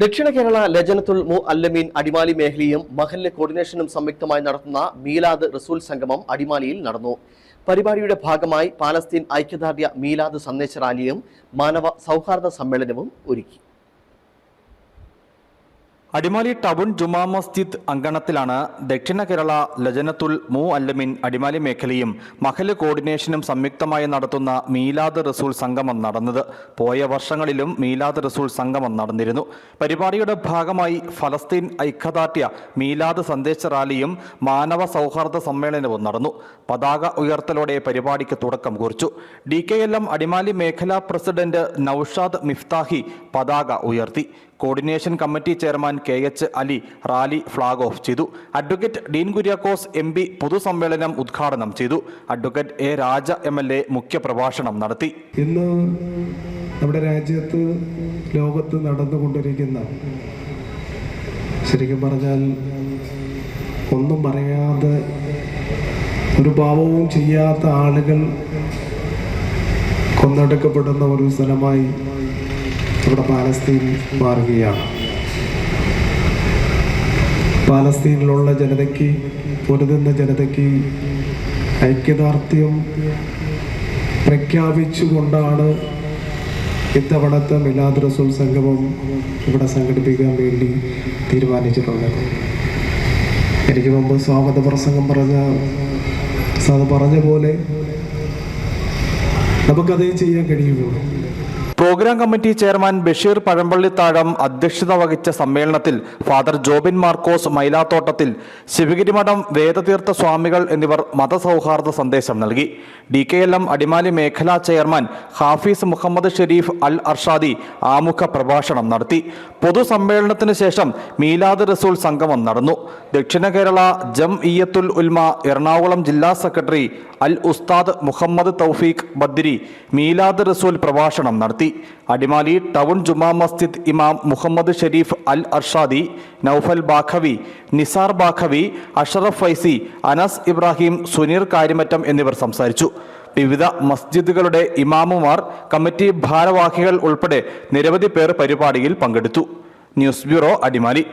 ദക്ഷിണ കേരള ലജനത്തുൽ മു അല്ലമീൻ അടിമാലി മേഖലയും മഹല്ല് കോർഡിനേഷനും സംയുക്തമായി നടത്തുന്ന മീലാദ് റസൂൽ സംഗമം അടിമാലിയിൽ നടന്നു. പരിപാടിയുടെ ഭാഗമായി പാലസ്തീൻ ഐക്യദാർഢ്യ മീലാദ് സന്ദേശ റാലിയും മാനവ സൗഹാർദ്ദ സമ്മേളനവും ഒരുക്കി. അടിമാലി ടൗൺ ജുമാ മസ്ജിദ് അങ്കണത്തിലാണ് ദക്ഷിണ കേരള ലജനത്തുൽ മു അല്ലമിൻ അടിമാലി മേഖലയും മഹൽ കോർഡിനേഷനും സംയുക്തമായി നടത്തുന്ന മീലാദ് റസൂൽ സംഗമം നടന്നത്. പോയ വർഷങ്ങളിലും മീലാദ് റസൂൽ സംഗമം നടന്നിരുന്നു. പരിപാടിയുടെ ഭാഗമായി ഫലസ്തീൻ ഐക്യദാർഢ്യ മീലാദ് സന്ദേശ റാലിയും മാനവ സൗഹാർദ്ദ സമ്മേളനവും നടന്നു. പതാക ഉയർത്തലോടെ പരിപാടിക്ക് തുടക്കം കുറിച്ചു. D K L M Adimali മേഖലാ പ്രസിഡന്റ് നൌഷാദ് മിഫ്താഹി പതാക ഉയർത്തി. Coordination committee chairman K H Ali rally flag off ചെയ്തു. Advocate Dean Kuriakose M P പൊതുസമ്മേളനം ഉദ്ഘാടനം ചെയ്തു. Advocate A Raja M L A മുഖ്യപ്രഭാഷണം നടത്തി. ഇന്ന് നമ്മുടെ രാജ്യത്ത് ലോകത്ത് നടന്നുകൊണ്ടിരിക്കുന്ന ശരിക്കും പറഞ്ഞാൽ ഒന്നും പറയാതെ ഒരു പാവവും ചെയ്യാത്ത ആളുകൾ കൊന്നെടുക്കപ്പെടുന്ന ഒരു സ്ഥലമായി ഇവിടെ പാലസ്തീൻ മാറുകയാണ്. പാലസ്തീനിലുള്ള ജനതയ്ക്ക് പൊരുതുന്ന ജനതയ്ക്ക് ഐക്യദാർഢ്യം പ്രഖ്യാപിച്ചുകൊണ്ടാണ് ഇത്തവണത്തെ മിലാദ് റസൂൽ സംഗമം ഇവിടെ സംഘടിപ്പിക്കാൻ വേണ്ടി തീരുമാനിച്ചിട്ടുള്ളത്. എനിക്ക് മുമ്പ് സ്വാഗത പ്രസംഗം പറഞ്ഞ സാധ പറഞ്ഞ പോലെ നമുക്കതേ ചെയ്യാൻ കഴിയുള്ളൂ. Program committee chairman Basheer Pazhampilly അധ്യക്ഷത വഹിച്ച സമ്മേളനത്തിൽ ഫാദർ ജോബിൻ മാർക്കോസ് മൈലാത്തോട്ടത്തിൽ ശിവഗിരിമഠം വേദതീർത്ഥ സ്വാമികൾ എന്നിവർ മതസൗഹാർദ്ദ സന്ദേശം നൽകി. D K L M Adimali മേഖലാ ചെയർമാൻ ഹാഫീസ് മുഹമ്മദ് ഷെരീഫ് അൽ അർഷാദി ആമുഖ പ്രഭാഷണം നടത്തി. പൊതുസമ്മേളനത്തിന് ശേഷം മീലാദ് റസൂൽ സംഗമം നടന്നു. ദക്ഷിണ കേരള ജം ഇയത്തുൽ ഉൽമ എറണാകുളം ജില്ലാ സെക്രട്ടറി അൽ ഉസ്താദ് മുഹമ്മദ് തൗഫീഖ് ബദ്രി മീലാദ് റസൂൽ പ്രഭാഷണം നടത്തി. അടിമാലി ടൗൺ ജുമാ മസ്ജിദ് ഇമാം മുഹമ്മദ് ഷെരീഫ് അൽ അർഷാദി നൌഫൽ ബാഖവി നിസാർ ബാഖവി അഷറഫ് ഫൈസി അനസ് ഇബ്രാഹിം സുനീർ കാര്യമറ്റം എന്നിവർ സംസാരിച്ചു. വിവിധ മസ്ജിദുകളുടെ ഇമാമുമാർ കമ്മിറ്റി ഭാരവാഹികൾ ഉൾപ്പെടെ നിരവധി പേർ പരിപാടിയിൽ പങ്കെടുത്തു. News bureau Adimali.